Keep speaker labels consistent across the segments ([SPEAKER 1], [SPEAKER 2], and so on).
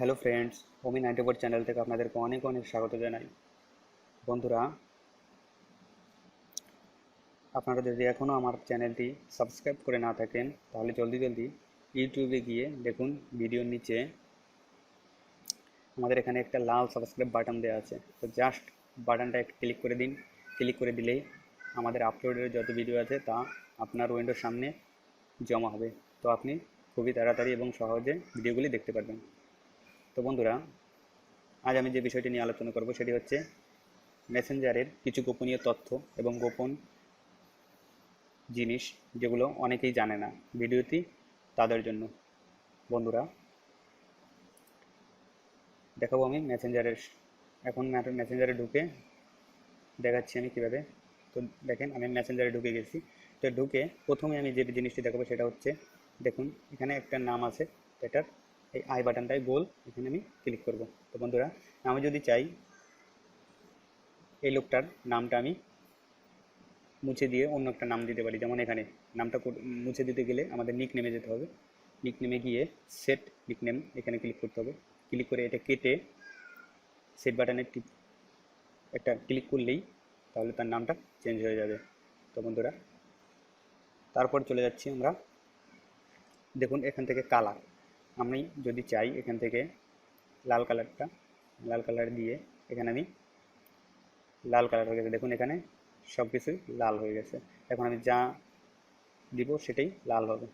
[SPEAKER 1] Hello friends Omi ninety four channel থেকে আপনাদেরকে অনেক অনেক স্বাগত জানাই। বন্ধুরা, আপনারা যদি এখনও আমার চ্যানেলটি সাবস্ক্রাইব করে না থাকেন, তাহলে জলদি জলদি ইউটিউবে গিয়ে দেখুন ভিডিওর নিচে। আমাদের এখানে একটা লাল সাবস্ক্রাইব বাটন দেওয়া আছে। তো জাস্ট বাটনটা ক্লিক করে দিন। ক্লিক করে দিলেই আমাদের আপলোডের যত ভিডিও আছে তা আপনার উইন্ডোর সামনে জমা হবে। তো আপনি খুবই তাড়াতাড়ি এবং সহজে ভিডিওগুলি দেখতে পারবেন। তো বন্ধুরা, আজ আমি যে বিষয়টি নিয়ে আলোচনা করব সেটি হচ্ছে মেসেঞ্জারের কিছু গোপনীয় তথ্য এবং গোপন জিনিস যেগুলো অনেকেই জানে না ভিডিওটি তাদের জন্য। বন্ধুরা, দেখাবো আমি মেসেঞ্জারের, এখন মেসেঞ্জারে ঢুকে দেখাচ্ছি আমি কীভাবে। তো দেখেন, আমি মেসেঞ্জারে ঢুকে গেছি। তো ঢুকে প্রথমে আমি যে জিনিসটি দেখাবো সেটা হচ্ছে, দেখুন, এখানে একটা নাম আছে, এটার এই আই বাটনটায় গোল এখানে আমি ক্লিক করব। তো বন্ধুরা, আমি যদি চাই, এই লোকটার নামটা আমি মুছে দিয়ে অন্য একটা নাম দিতে পারি। যেমন এখানে, নামটা মুছে দিতে গেলে আমাদের নিক নেমে যেতে হবে। নিক নেমে গিয়ে সেট নিক নেম এখানে ক্লিক করতে হবে। ক্লিক করে এটা কেটে সেট বাটনে একটা ক্লিক করলেই তাহলে তার নামটা চেঞ্জ হয়ে যাবে। তো বন্ধুরা, তারপর চলে যাচ্ছি আমরা। দেখুন, এখান থেকে কালার আমি যদি চাই এখান থেকে লাল কালারটা, লাল কালার দিয়ে এখানে আমি লাল কালার হয়ে গেছে। দেখুন এখানে সব কিছুই লাল হয়ে গেছে। এখন আমি যা দিব সেটাই লাল হবে।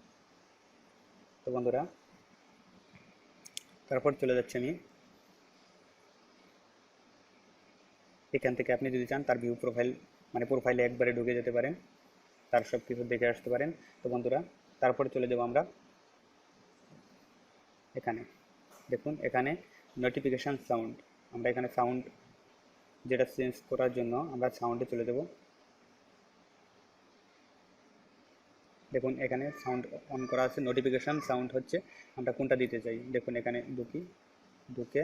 [SPEAKER 1] তো বন্ধুরা, তারপর চলে যাচ্ছি আমি। এখান থেকে আপনি যদি চান তার ভিউ প্রোফাইল মানে প্রোফাইলে একবারে ঢুকে যেতে পারেন, তার সব কিছু দেখে আসতে পারেন। তো বন্ধুরা, তারপরে চলে যাব আমরা এখানে। দেখুন, এখানে নোটিফিকেশান সাউন্ড আমরা এখানে সাউন্ড যেটা চেঞ্জ করার জন্য আমরা সাউন্ডে চলে যাব। দেখুন, এখানে সাউন্ড অন করা আছে। নোটিফিকেশান সাউন্ড হচ্ছে, আমরা কোনটা দিতে চাই? দেখুন, এখানে ঢুকি ঢুকে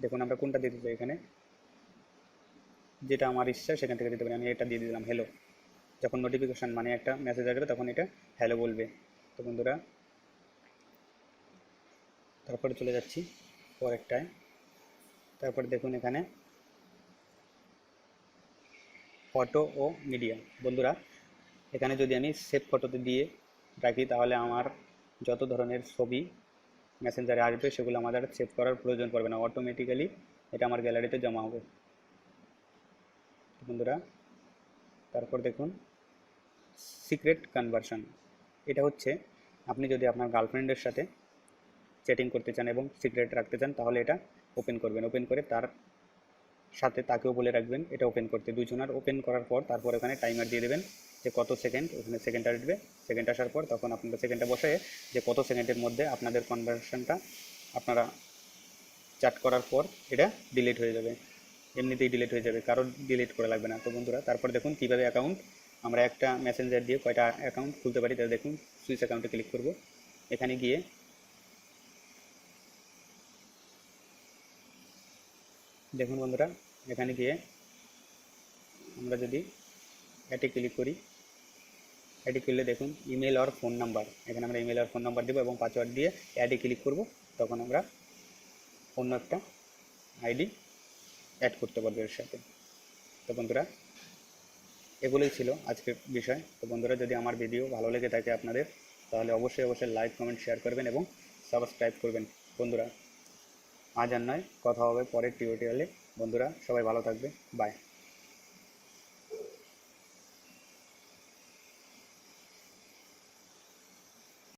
[SPEAKER 1] দেখুন, আমরা কোনটা দিতে চাই এখানে? যেটা আমার ইচ্ছা, সেখান থেকে দিতে পারি। আমি এটা দিয়ে দিলাম হ্যালো যখন নোটিফিকেশান মানে একটা মেসেজ আসবে, তখন এটা হ্যালো বলবে। তো বন্ধুরা তারপরে চলে যাচ্ছি পরেরটায়। তারপরে দেখুন এখানে ফটো ও মিডিয়া বন্ধুরা, এখানে যদি আমি সেভ ফটোতে দিয়ে রাখি, তাহলে আমার যত ধরনের ছবি মেসেঞ্জারে আসবে, সেগুলো আমাদের সেভ করার প্রয়োজন পড়বে না। অটোমেটিক্যালি এটা আমার গ্যালারিতে জমা হবে। বন্ধুরা, তারপর দেখুন সিক্রেট কনভার্সন এটা হচ্ছে আপনি যদি আপনার গার্লফ্রেন্ডের সাথে চ্যাটিং করতে চান এবং সিক্রেট রাখতে চান, তাহলে এটা ওপেন করবেন। ওপেন করে তার সাথে তাকেও বলে রাখবেন, এটা ওপেন করতে। দুজনের ওপেন করার পর তারপর ওখানে টাইমার দিয়ে দেবেন যে কত সেকেন্ড ওখানে সেকেন্ডটা আসবে সেকেন্ড আসার পর তখন আপনারা সেকেন্ডটা বসে যে কত সেকেন্ডের মধ্যে আপনাদের কনভারসেশনটা আপনারা চ্যাট করার পর এটা ডিলিট হয়ে যাবে। এমনিতেই ডিলিট হয়ে যাবে, কারোর ডিলিট করা লাগবে না। তো বন্ধুরা, তারপর দেখুন কীভাবে অ্যাকাউন্ট আমরা একটা মেসেঞ্জার দিয়ে কয়টা অ্যাকাউন্ট খুলতে পারি, তাহলে দেখুন সুইচ অ্যাকাউন্টে ক্লিক করব। এখানে গিয়ে দেখুন বন্ধুরা, এখানে গিয়ে আমরা যদি এটি ক্লিক করি, এটি করলে দেখুন ইমেল আর ফোন নাম্বার এখানে আমরা ইমেল আর ফোন নাম্বার দেবো এবং পাসওয়ার্ড দিয়ে অ্যাডে ক্লিক করব, তখন আমরা অন্য একটা আইডি অ্যাড করতে পারব এর সাথে। তো বন্ধুরা, এগুলোই ছিল আজকের বিষয়। তো বন্ধুরা, যদি আমার ভিডিও ভালো লেগে থাকে আপনাদের, তাহলে অবশ্যই অবশ্যই লাইক কমেন্ট শেয়ার করবেন এবং সাবস্ক্রাইব করবেন। বন্ধুরা আজ আর নয় কথা হবে পরের টিউটোরিয়ালে বন্ধুরা সবাই ভালো থাকবে। বাই